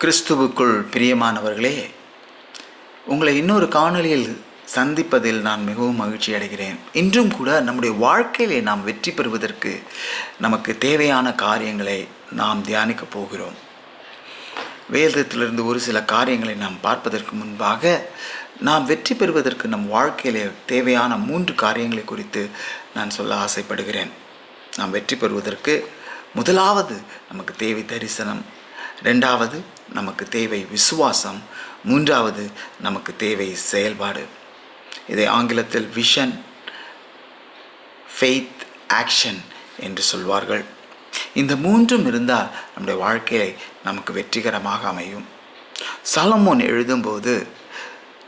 கிறிஸ்துவுக்குள் பிரியமானவர்களே உங்களை இன்னொரு காணொலியில் சந்திப்பதில் நான் மிகவும் மகிழ்ச்சி அடைகிறேன். இன்றும் கூட நம்முடைய வாழ்க்கையிலே நாம் வெற்றி பெறுவதற்கு நமக்கு தேவையான காரியங்களை நாம் தியானிக்க போகிறோம். வேதத்திலிருந்து ஒரு சில காரியங்களை நாம் பார்ப்பதற்கு முன்பாக நாம் வெற்றி பெறுவதற்கு நம் வாழ்க்கையிலே தேவையான மூன்று காரியங்களை குறித்து நான் சொல்ல ஆசைப்படுகிறேன். நாம் வெற்றி பெறுவதற்கு முதலாவது நமக்கு தேவை தரிசனம் ரெண்டாவது நமக்கு தேவை விசுவாசம். மூன்றாவது நமக்கு தேவை செயல்பாடு. இதை ஆங்கிலத்தில் விஷன் ஃபெய்த் ஆக்ஷன் என்று சொல்வார்கள். இந்த மூன்றும் இருந்தால் நம்முடைய வாழ்க்கையை நமக்கு வெற்றிகரமாக அமையும். சாலமோன் எழுதும்போது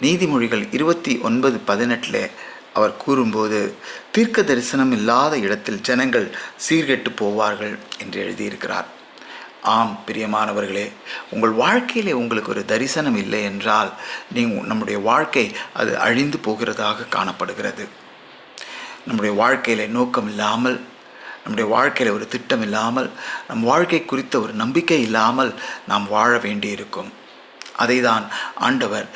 நீதிமொழிகள் இருபத்தி ஒன்பது பதினெட்டில் அவர் கூறும்போது தீர்க்க தரிசனம் இல்லாத இடத்தில் ஜனங்கள் சீர்கெட்டு போவார்கள் என்று எழுதியிருக்கிறார். ஆம் பிரியமானவர்களே உங்கள் வாழ்க்கையிலே உங்களுக்கு ஒரு தரிசனம் இல்லை என்றால் நீங்கள் நம்முடைய வாழ்க்கை அது அழிந்து போகிறதாக காணப்படுகிறது. நம்முடைய வாழ்க்கையில் நோக்கம் இல்லாமல் நம்முடைய வாழ்க்கையில் ஒரு திட்டம் இல்லாமல் நம் வாழ்க்கை குறித்த ஒரு நம்பிக்கை இல்லாமல் நாம் வாழ வேண்டியிருக்கும். அதை தான் ஆண்டவர்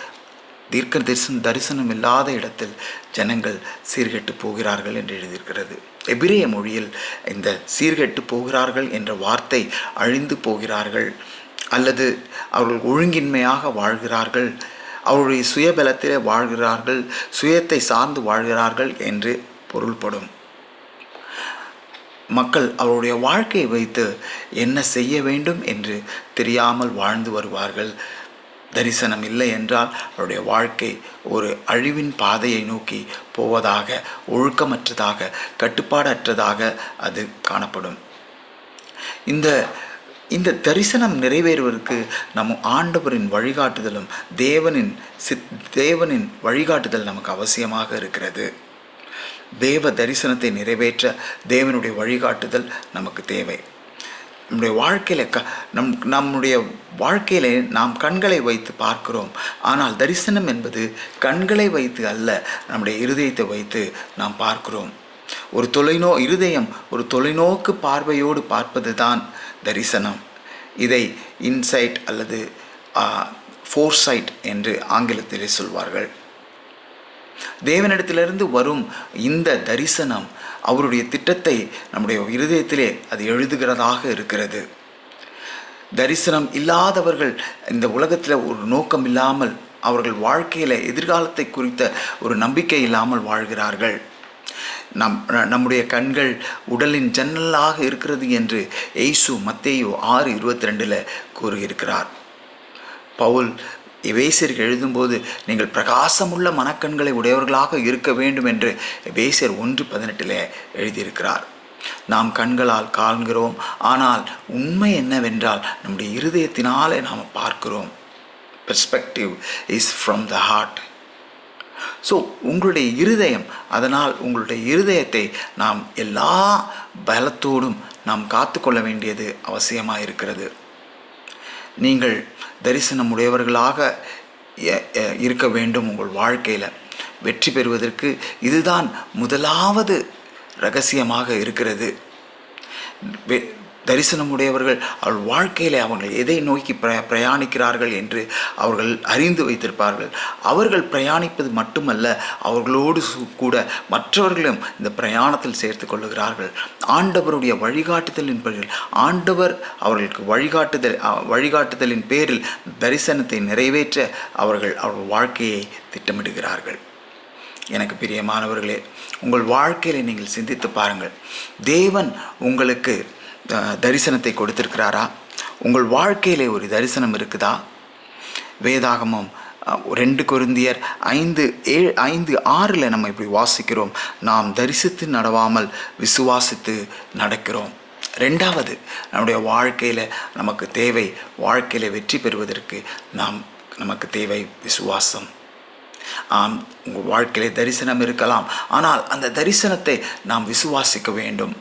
தீர்க்க தரிசனம் தரிசனம் இல்லாத இடத்தில் ஜனங்கள் சீர்கெட்டு போகிறார்கள் என்று எழுதியிருக்கிறது. எபிரேய மொழியில் இந்த சீர்கெட்டு போகிறார்கள் என்ற வார்த்தை அழிந்து போகிறார்கள் அல்லது அவர்கள் ஒழுங்கின்மையாக வாழ்கிறார்கள் அவருடைய சுயபலத்திலே வாழ்கிறார்கள் சுயத்தை சார்ந்து வாழ்கிறார்கள் என்று பொருள்படும். மக்கள் அவருடைய வாழ்க்கையை வைத்து என்ன செய்ய வேண்டும் என்று தெரியாமல் வாழ்ந்து வருவார்கள். தரிசனம் இல்லை என்றால் அவருடைய வாழ்க்கை ஒரு அழிவின் பாதையை நோக்கி போவதாக ஒழுக்கமற்றதாக கட்டுப்பாடற்றதாக அது காணப்படும். இந்த இந்த தரிசனம் நிறைவேறுவதற்கு நம் ஆண்டவரின் வழிகாட்டுதலும் தேவனின் சித் தேவனின் வழிகாட்டுதல் நமக்கு அவசியமாக இருக்கிறது. தேவ தரிசனத்தை நிறைவேற்ற தேவனுடைய வழிகாட்டுதல் நமக்கு தேவை. நம்முடைய வாழ்க்கையில் க நம் நம்முடைய வாழ்க்கையிலே நாம் கண்களை வைத்து பார்க்கிறோம். ஆனால் தரிசனம் என்பது கண்களை வைத்து அல்ல நம்முடைய இருதயத்தை வைத்து நாம் பார்க்கிறோம். ஒரு தொலைநோ இருதயம் ஒரு தொலைநோக்கு பார்வையோடு பார்ப்பது தான் தரிசனம். இதை இன்சைட் அல்லது ஃபோர்சைட் என்று ஆங்கிலத்திலே சொல்வார்கள். தேவனிடத்திலிருந்து வரும் இந்த தரிசனம் அவருடைய திட்டத்தை நம்முடைய இருதயத்திலே அது எழுதுகிறதாக இருக்கிறது. தரிசனம் இல்லாதவர்கள் இந்த உலகத்தில் ஒரு நோக்கம் இல்லாமல் அவர்கள் வாழ்க்கையில் எதிர்காலத்தை குறித்த ஒரு நம்பிக்கை இல்லாமல் வாழ்கிறார்கள். நம் நம்முடைய கண்கள் உடலின் ஜன்னலாக இருக்கிறது என்று எய்சு மத்தேயு ஆறு இருபத்தி ரெண்டில் கூறியிருக்கிறார். பவுல் எபேசியருக்கு எழுதும்போது நீங்கள் பிரகாசமுள்ள மனக்கண்களை உடையவர்களாக இருக்க வேண்டும் என்று எபேசியர் ஒன்று பதினெட்டில் எழுதியிருக்கிறார். நாம் கண்களால் காண்கிறோம் ஆனால் உண்மை என்னவென்றால் நம்முடைய இருதயத்தினாலே நாம் பார்க்கிறோம். Perspective is from the heart so உங்களுடைய இருதயம் அதனால் உங்களுடைய இருதயத்தை நாம் எல்லா பலத்தோடும் நாம் காத்துக்கொள்ள வேண்டியது அவசியமாக இருக்கிறது நீங்கள் தரிசனம் உடையவர்களாக இருக்க வேண்டும் உங்கள் வாழ்க்கையில். வெற்றி பெறுவதற்கு இதுதான் முதலாவது ரகசியமாக இருக்கிறது. தரிசனம் உடையவர்கள் அவள் வாழ்க்கையில் அவர்கள் எதை நோக்கி பிர பிரயாணிக்கிறார்கள் என்று அவர்கள் அறிந்து வைத்திருப்பார்கள். அவர்கள் பிரயாணிப்பது மட்டுமல்ல அவர்களோடு கூட மற்றவர்களும் இந்த பிரயாணத்தில் சேர்த்து கொள்ளுகிறார்கள். ஆண்டவருடைய வழிகாட்டுதலின் பேரில் ஆண்டவர் அவர்களுக்கு வழிகாட்டுதல் வழிகாட்டுதலின் பேரில் தரிசனத்தை நிறைவேற்ற அவர்கள் அவர்கள் வாழ்க்கையை திட்டமிடுகிறார்கள். எனக்கு பிரியமானவர்களே உங்கள் வாழ்க்கையில் நீங்கள் சிந்தித்து பாருங்கள். தேவன் உங்களுக்கு தரிசனத்தை கொடுத்திருக்கிறாரா? உங்கள் வாழ்க்கையிலே ஒரு தரிசனம் இருக்குதா? வேதாகமம் ரெண்டு குருந்தியர் ஐந்து ஏழு ஐந்து ஆறில் நம்ம இப்படி வாசிக்கிறோம். நாம் தரிசித்து நடவாமல் விசுவாசித்து நடக்கிறோம். ரெண்டாவது நம்முடைய வாழ்க்கையில் நமக்கு தேவை வாழ்க்கையில் வெற்றி பெறுவதற்கு நாம் நமக்கு தேவை விசுவாசம். ஆம் உங்கள் வாழ்க்கையிலே தரிசனம் இருக்கலாம். ஆனால் அந்த தரிசனத்தை நாம் விசுவாசிக்க வேண்டும்.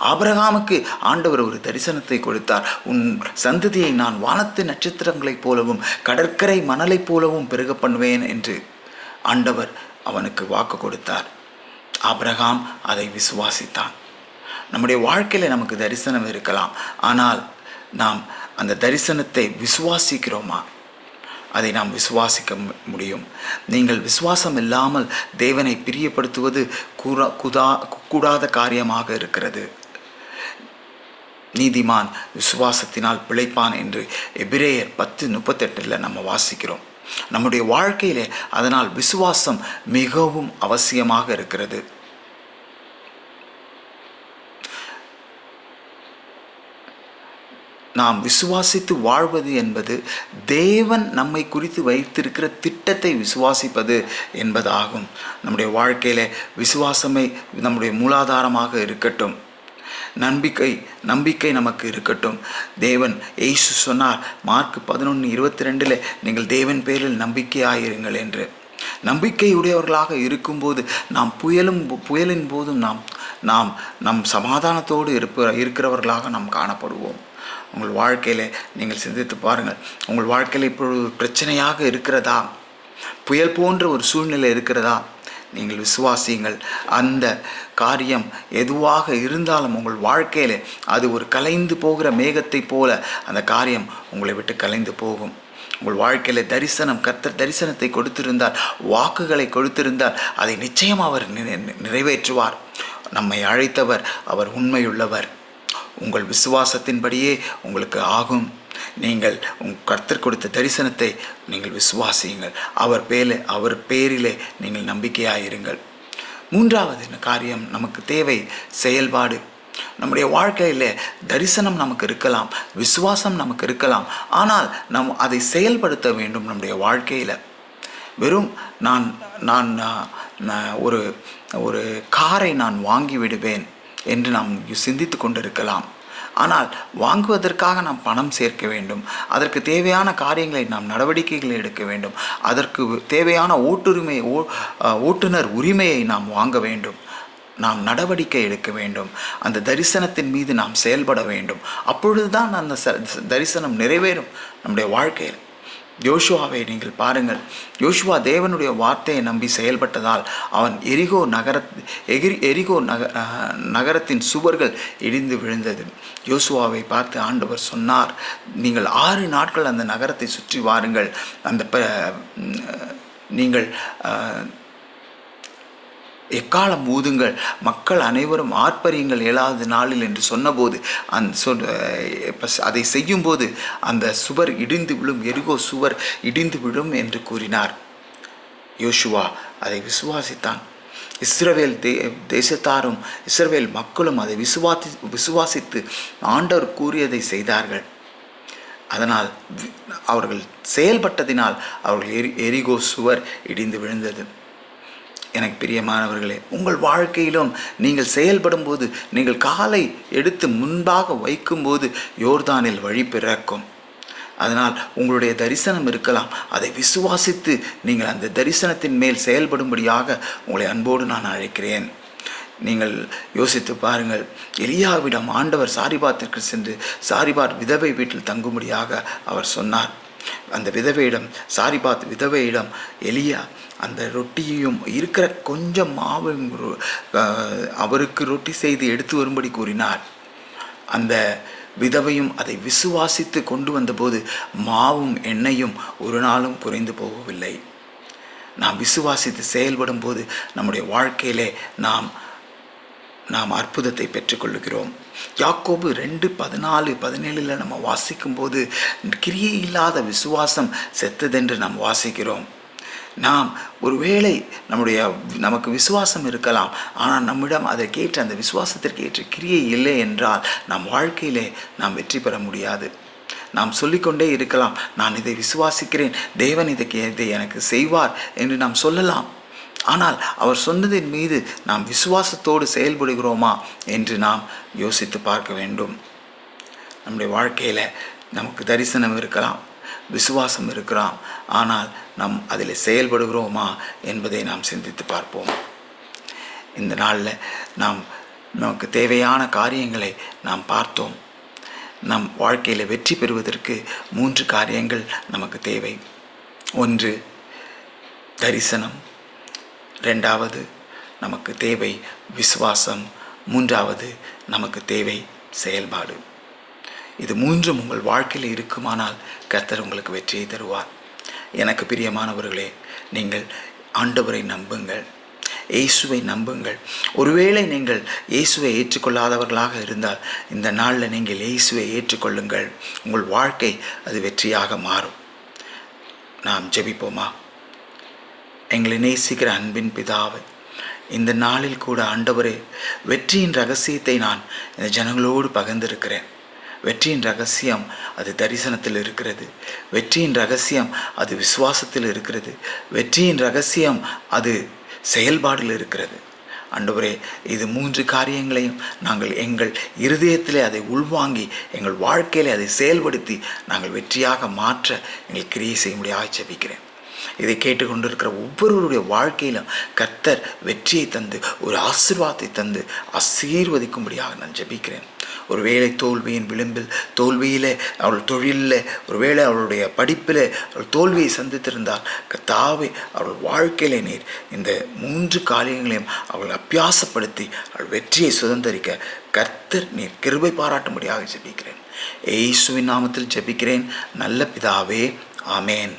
ஆபிரகாமுக்கு ஆண்டவர் ஒரு தரிசனத்தை கொடுத்தார். உன் சந்ததியை நான் வானத்து நட்சத்திரங்களைப் போலவும் கடற்கரை மணலைப் போலவும் பெருக பண்ணுவேன் என்று ஆண்டவர் அவனுக்கு வாக்கு கொடுத்தார். ஆபிரகாம் அதை விசுவாசித்தான். நம்முடைய வாழ்க்கையில் நமக்கு தரிசனம் இருக்கலாம். ஆனால் நாம் அந்த தரிசனத்தை விசுவாசிக்கிறோமா? அதை நாம் விசுவாசிக்க முடியும். நீங்கள் விசுவாசம் இல்லாமல் தேவனை பிரியப்படுத்துவது கூறா குதா கூடாத காரியமாக இருக்கிறது. நீதிமான் விசுவாசத்தினால் பிழைப்பான் என்று எபிரேயர் பத்து முப்பத்தெட்டில் நம்ம வாசிக்கிறோம். நம்முடைய வாழ்க்கையிலே அதனால் விசுவாசம் மிகவும் அவசியமாக இருக்கிறது. நாம் விசுவாசித்து வாழ்வது என்பது தேவன் நம்மை குறித்து வைத்திருக்கிற திட்டத்தை விசுவாசிப்பது என்பதாகும். நம்முடைய வாழ்க்கையில் விசுவாசமே நம்முடைய மூலாதாரமாக இருக்கட்டும். நம்பிக்கை நம்பிக்கை நமக்கு இருக்கட்டும். தேவன் ஏசு சொன்னார் மார்க் பதினொன்று இருபத்தி ரெண்டில் நீங்கள் தேவன் பேரில் நம்பிக்கையாயிருங்கள் என்று. நம்பிக்கையுடையவர்களாக இருக்கும்போது நாம் புயலும் புயலின் போதும் நாம் நாம் நம் சமாதானத்தோடு இருப்ப இருக்கிறவர்களாக நாம் காணப்படுவோம். உங்கள் வாழ்க்கையில் நீங்கள் சிந்தித்து பாருங்கள். உங்கள் வாழ்க்கையில் இப்பொழுது பிரச்சனையாக இருக்கிறதா? புயல் போன்ற ஒரு சூழ்நிலை இருக்கிறதா? நீங்கள் விசுவாசியுங்கள். அந்த காரியம் எதுவாக இருந்தாலும் உங்கள் வாழ்க்கையில் அது ஒரு கலைந்து போகிற மேகத்தைப் போல அந்த காரியம் உங்களை விட்டு கலைந்து போகும். உங்கள் வாழ்க்கையில் தரிசனம் கர்த்தர் தரிசனத்தை கொடுத்திருந்தால் வாக்குகளை கொடுத்திருந்தால் அதை நிச்சயம் அவர் நிறை- நிறைவேற்றுவார். நம்மை அழைத்தவர் அவர் உண்மையுள்ளவர். உங்கள் விசுவாசத்தின்படியே உங்களுக்கு ஆகும். நீங்கள் உங் கர்த்தர் கொடுத்த தரிசனத்தை நீங்கள் விசுவாசியுங்கள். அவர் பேரில் அவர் பேரிலே நீங்கள் நம்பிக்கையாயிருங்கள். மூன்றாவது காரியம்? நமக்கு தேவை செயல்பாடு. நம்முடைய வாழ்க்கையில் தரிசனம் நமக்கு இருக்கலாம் விசுவாசம் நமக்கு இருக்கலாம். ஆனால் நம் அதை செயல்படுத்த வேண்டும் நம்முடைய வாழ்க்கையில். வெறும் நான் நான் நான் ஒரு ஒரு காரை நான் வாங்கி விடுவேன் என்று நாம் சிந்தித்து கொண்டிருக்கலாம். ஆனால் வாங்குவதற்காக நாம் பணம் சேர்க்க வேண்டும். அதற்கு தேவையான காரியங்களை நாம் நடவடிக்கைகளை எடுக்க வேண்டும். அதற்கு தேவையான ஓட்டுரிமை ஓ ஓட்டுநர் உரிமையை நாம் வாங்க வேண்டும். நாம் நடவடிக்கை எடுக்க வேண்டும். அந்த தரிசனத்தின் மீது நாம் செயல்பட வேண்டும். அப்பொழுதுதான் அந்த ச- தரிசனம் நிறைவேறும். நம்முடைய வாழ்க்கையில். யோசுவாவை நீங்கள் பாருங்கள். யோசுவா தேவனுடைய வார்த்தையை நம்பி செயல்பட்டதால் அவன் எரிகோ நகர எகிரி எரிகோ நக நகரத்தின் சுவர்கள் இடிந்து விழுந்தது. யோசுவாவை பார்த்து ஆண்டவர் சொன்னார் நீங்கள் ஆறு நாட்கள் அந்த நகரத்தை சுற்றி வாருங்கள். அந்த நீங்கள் எக்காலம் ஊதுங்கள்? மக்கள் அனைவரும் ஆர்ப்பரியுங்கள் ஏழாவது நாளில் என்று சொன்னபோது அந் சொல் அதை செய்யும்போது அந்த சுவர் இடிந்து விழும் எரிகோ சுவர் இடிந்து விழும் என்று கூறினார். யோசுவா அதை விசுவாசித்தான். இஸ்ரவேல் தே தேசத்தாரும் இஸ்ரவேல் மக்களும் அதை விசுவாசி விசுவாசித்து ஆண்டவர் கூறியதை செய்தார்கள். அதனால் அவர்கள் செயல்பட்டதினால் அவர்கள் எரி எரிகோ சுவர் இடிந்து விழுந்தது. எனக்கு பிரியமானவர்களே உங்கள் வாழ்க்கையிலும் நீங்கள் செயல்படும்போது நீங்கள் காலை எடுத்து முன்பாக வைக்கும்போது யோர்தானில் வழி பிறக்கும். அதனால் உங்களுடைய தரிசனம் இருக்கலாம். அதை விசுவாசித்து நீங்கள் அந்த தரிசனத்தின் மேல் செயல்படும்படியாக உங்களை அன்போடு நான் அழைக்கிறேன். நீங்கள் யோசித்து பாருங்கள் எலியாவிடம் ஆண்டவர் சாரிபாத்திற்கு சென்று சாரிபாத் விதவை வீட்டில் தங்கும்படியாக அவர் சொன்னார். அந்த விதவையிடம் சாரிபாத் விதவையிடம் எலியா அந்த ரொட்டியையும் இருக்கிற கொஞ்சம் மாவும் அவருக்கு ரொட்டி செய்து எடுத்து வரும்படி கூறினார். அந்த விதவையும் அதை விசுவாசித்து கொண்டு வந்தபோது மாவும் எண்ணெயும் ஒரு நாளும் குறைந்து போகவில்லை. நாம் விசுவாசித்து செயல்படும் போது நம்முடைய வாழ்க்கையிலே நாம் நாம் அற்புதத்தை பெற்றுக்கொள்ளுகிறோம். யாக்கோபு ரெண்டு பதினாலு பதினேழில் நம்ம வாசிக்கும்போது கிரியை இல்லாத விசுவாசம் செத்ததென்று நாம் வாசிக்கிறோம். நாம் ஒருவேளை நம்முடைய நமக்கு விசுவாசம் இருக்கலாம் ஆனால் நம்மிடம் அதற்கேற்ற அந்த விசுவாசத்திற்கு ஏற்ற கிரியை இல்லை என்றால் நம் வாழ்க்கையிலே நாம் வெற்றி பெற முடியாது. நாம் சொல்லிக்கொண்டே இருக்கலாம் நான் இதை விசுவாசிக்கிறேன் தேவன் இதை இதை எனக்கு செய்வார் என்று நாம் சொல்லலாம். ஆனால் அவர் சொன்னதின் மீது நாம் விசுவாசத்தோடு செயல்படுகிறோமா என்று நாம் யோசித்து பார்க்க வேண்டும். நம்முடைய வாழ்க்கையில் நமக்கு தரிசனம் இருக்கலாம் விசுவாசம் இருக்கலாம் ஆனால் நாம் அதில் செயல்படுகிறோமா என்பதை நாம் சிந்தித்து பார்ப்போம். இந்த நாளில் நாம் நமக்கு தேவையான காரியங்களை நாம் பார்த்தோம். நம் வாழ்க்கையில் வெற்றி பெறுவதற்கு மூன்று காரியங்கள் நமக்கு தேவை. ஒன்று தரிசனம். ரெண்டாவது நமக்கு தேவை விசுவாசம். மூன்றாவது நமக்கு தேவை செயல்பாடு. இது மூன்றும் உங்கள் வாழ்க்கையில் இருக்குமானால் கர்த்தர் உங்களுக்கு வெற்றியை தருவார். எனக்கு பிரியமானவர்களே நீங்கள் ஆண்டவரை நம்புங்கள். இயேசுவை நம்புங்கள். ஒருவேளை நீங்கள் இயேசுவை ஏற்றுக்கொள்ளாதவர்களாக இருந்தால் இந்த நாளில் நீங்கள் இயேசுவை ஏற்றுக்கொள்ளுங்கள். உங்கள் வாழ்க்கை அது வெற்றியாக மாறும். நாம் ஜெபிப்போமா? எங்களை நேசிக்கிற அன்பின் பிதாவை இந்த நாளில் கூட ஆண்டவரே வெற்றியின் ரகசியத்தை நான் இந்த ஜனங்களோடு பகிர்ந்திருக்கிறேன். வெற்றியின் ரகசியம் அது தரிசனத்தில் இருக்கிறது. வெற்றியின் ரகசியம் அது விசுவாசத்தில் இருக்கிறது. வெற்றியின் ரகசியம் அது செயல்பாடில் இருக்கிறது. அன்றுவரே இது மூன்று காரியங்களையும் நாங்கள் எங்கள் இருதயத்திலே அதை உள்வாங்கி எங்கள் வாழ்க்கையிலே அதை செயல்படுத்தி நாங்கள் வெற்றியாக மாற்ற எங்கள் கிரியை செய்ய முடியாது ஜெபிக்கிறேன். இதை கேட்டுக்கொண்டிருக்கிற ஒவ்வொருவருடைய வாழ்க்கையிலும் கர்த்தர் வெற்றியை தந்து ஒரு ஆசிர்வாதத்தை தந்து ஆசீர்வதிக்கும்படியாக நான் ஜெபிக்கிறேன். ஒருவேளை தோல்வியின் விளிம்பில் தோல்வியிலே அவள் தொழிலில் ஒருவேளை அவளுடைய படிப்பில் அவள் தோல்வியை சந்தித்திருந்தால் கர்த்தாவே அவள் வாழ்க்கையிலே நீர் இந்த மூன்று காரியங்களையும் அவள் அபியாசப்படுத்தி அவள் வெற்றியை சுதந்திரிக்க கர்த்தர் நீர் கிருபை பாராட்டும்படியாக ஜெபிக்கிறேன். ஏசுவின் நாமத்தில் ஜெபிக்கிறேன். நல்ல பிதாவே ஆமேன்.